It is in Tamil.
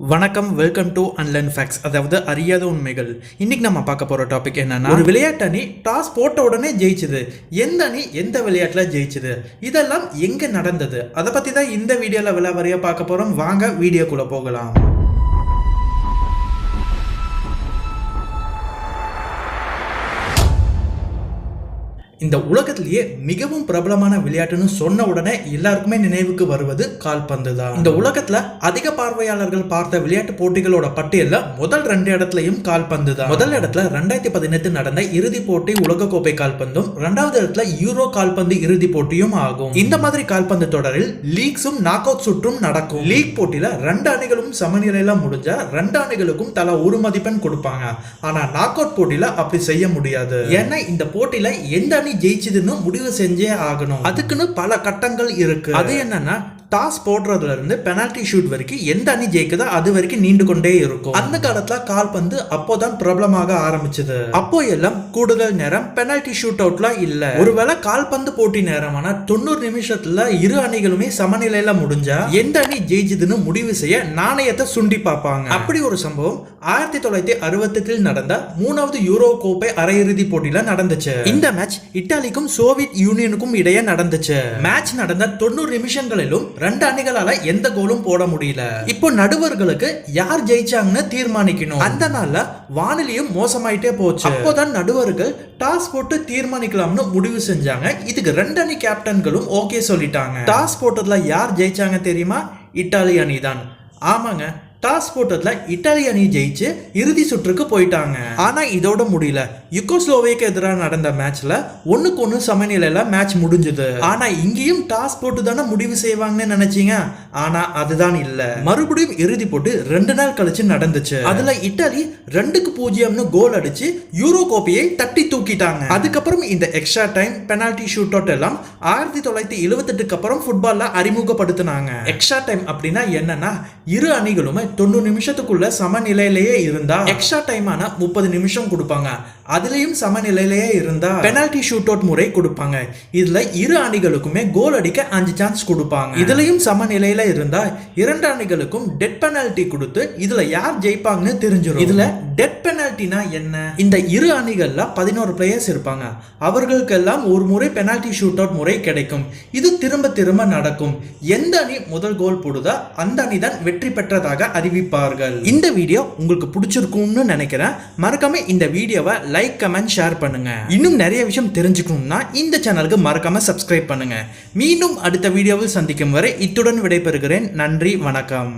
வணக்கம் வெல்கம் டு அன்லர்ன் ஃபேக்ட்ஸ் அதாவது அறியாத உண்மைகள். இன்னைக்கு நம்ம பார்க்க போற டாபிக் என்னன்னா ஒரு விளையாட்டு அணி டாஸ் போட்ட உடனே ஜெயிச்சது. எந்த அணி எந்த விளையாட்டுல ஜெயிச்சது? இதெல்லாம் எங்க நடந்தது? அதை பத்தி தான் இந்த வீடியோல விலாவரியா பார்க்க போறோம். வாங்க வீடியோக்குள்ள போகலாம். இந்த உலகத்திலேயே மிகவும் பிரபலமான விளையாட்டுன்னு சொன்ன உடனே எல்லாருக்குமே நினைவுக்கு வருவது கால்பந்து தான் இந்த உலகத்துல அதிக பார்வையாளர்கள் பார்த்த விளையாட்டு போட்டிகளோட பட்டியல்ல முதல் ரெண்டு இடத்துலயும் கால்பந்து தான் முதல் இடத்துல ரெண்டாயிரத்தி பதினெட்டு நடந்த இறுதி போட்டி உலகக்கோப்பை கால்பந்தும் ரெண்டாவது இடத்துல யூரோ கால்பந்து இறுதி போட்டியும் ஆகும். இந்த மாதிரி கால்பந்து தொடரில் லீக்ஸும் நாக் அவுட் சுற்றும் நடக்கும். லீக் போட்டியில ரெண்டு அணிகளும் சமநிலையில முடிஞ்சா ரெண்டு அணிகளுக்கும் தலா ஒரு மதிப்பெண் கொடுப்பாங்க. ஆனா நாக் அவுட் போட்டியில அப்படி செய்ய முடியாது. ஏன்னா இந்த போட்டியில எந்த கூட்டணி ஜெயிச்சதுன்னு முடிவு செஞ்சே ஆகணும். அதுக்குன்னு பல கட்டங்கள் இருக்கு. அது என்னன்னா டாஸ் போடுறதுல இருந்து பெனால்டி ஷூட் வரைக்கும் எந்த அணி ஜெயிக்குதோ அது வரைக்கும் நீண்டு கொண்டே இருக்கும். அந்த காலத்துல கால்பந்து அப்போதான் பிரபலமாக ஆரம்பிச்சது. அப்போ எல்லாம் கூடுதல் நேரம் பெனால்டி ஷூட் அவுட்லாம் இல்ல. ஒருவேளை கால்பந்து போட்டி நேரமான தொண்ணூறு நிமிஷத்துல இரு அணிகளுமே சமநிலையில முடிஞ்சா எந்த அணி ஜெயிச்சதுன்னு முடிவு செய்ய நாணயத்தை சுண்டி பார்ப்பாங்க. அப்படி ஒரு சம்பவம் ஆயிரத்தி தொள்ளாயிரத்தி அறுபத்தெட்டில் நடந்த மூணாவது யூரோ கோப்பை அரையிறுதி போட்டியில நடந்துச்சு. இந்த மேட்ச் இத்தாலிக்கும் சோவியத் யூனியனுக்கும் இடையே நடந்துச்சு. மேட்ச் நடந்த தொண்ணூறு நிமிஷங்களிலும் ரெண்டு அணிகளால எந்த கோலும் போட முடியல. இப்போ நடுவர்களுக்கு யார் ஜெயிச்சாங்கன்னு தீர்மானிக்கணும். அந்த நாள்ல வானிலையும் மோசமாயிட்டே போச்சு. அப்போதான் நடுவர்கள் டாஸ் போட்டு தீர்மானிக்கலாம்னு முடிவு செஞ்சாங்க. இதுக்கு ரெண்டு அணி கேப்டன்களும் ஓகே சொல்லிட்டாங்க. டாஸ் போட்டதுல யார் ஜெயிச்சாங்க தெரியுமா? இட்டாலி அணி தான். ஆமாங்க டாஸ் போட்டதுல இட்டாலி அணி ஜெயிச்சு இறுதி சுற்றுக்கு போயிட்டாங்க. ஆனா இதோட முடியல. யுகோஸ்லோவேக்கு எதிராக நடந்த மேட்ச்ல ஒண்ணுக்கு ஒன்று சமநிலையில மேட்ச் முடிஞ்சது. ஆனா இங்கேயும் டாஸ் போட்டு தானே முடிவு செய்வாங்கன்னு நினைச்சீங்க? ஆனா அதுதான் இல்ல. மறுபடியும் இறுதி போட்டு ரெண்டு நாள் கழிச்சு நடந்துச்சு. அதுல இட்டாலி ரெண்டுக்கு பூஜ்ஜியம்னு கோல் அடிச்சு யூரோ கோப்பையை தட்டி தூக்கிட்டாங்க. அதுக்கப்புறம் இந்த extra time penalty shoot out எல்லாம் ஆயிரத்தி தொள்ளாயிரத்தி எழுவத்தெட்டுக்கு அப்புறம் ஃபுட்பால்ல அறிமுகப்படுத்தினாங்க. எக்ஸ்ட்ரா டைம் அப்படின்னா என்னன்னா இரு அணிகளுமே தொண்ணூறு நிமிஷத்துக்குள்ள சமநிலையிலேயே இருந்தா. எக்ஸ்ட்ரா டைமான முப்பது நிமிஷம் கொடுப்பாங்க. அதுலயும் சமநிலையிலேயே இருந்தா பெனால்டி ஷூட் அவுட் முறை கொடுப்பாங்க. இதுல இரு அணிகளுக்குமே கோல் அடிக்க அஞ்சு சான்ஸ் கொடுப்பாங்க. இதுலயும் சமநிலையில இருந்தா இரண்டு அணிகளுக்கும் டெட் பெனால்டி கொடுத்து இதுல யார் ஜெயிப்பாங்கன்னு தெரிஞ்சிடும் இதுல டெட் பெனால்டினா என்ன? இந்த இரு அணிகள்ல பதினோரு பிளேயர்ஸ் இருப்பாங்க. அவர்களுக்கெல்லாம் ஒரு முறை பெனால்டி ஷூட் அவுட் முறை கிடைக்கும். இது திரும்ப திரும்ப நடக்கும். எந்த அணி முதல் கோல் போடுதோ அந்த அணி தான் வெற்றி பெற்றதாக அறிவிப்பார்கள். இந்த வீடியோ உங்களுக்கு பிடிச்சிருக்கும்னு நினைக்கிறேன். மறக்காம இந்த வீடியோவை லைக் கமெண்ட் ஷேர் பண்ணுங்க. இன்னும் நிறைய விஷயம் தெரிஞ்சுக்கணும்னா இந்த சேனலுக்கு மறக்காம சப்ஸ்கிரைப் பண்ணுங்க. மீண்டும் அடுத்த வீடியோவில் சந்திக்கும் வரை இத்துடன் விடைபெறுகிறேன். நன்றி வணக்கம்.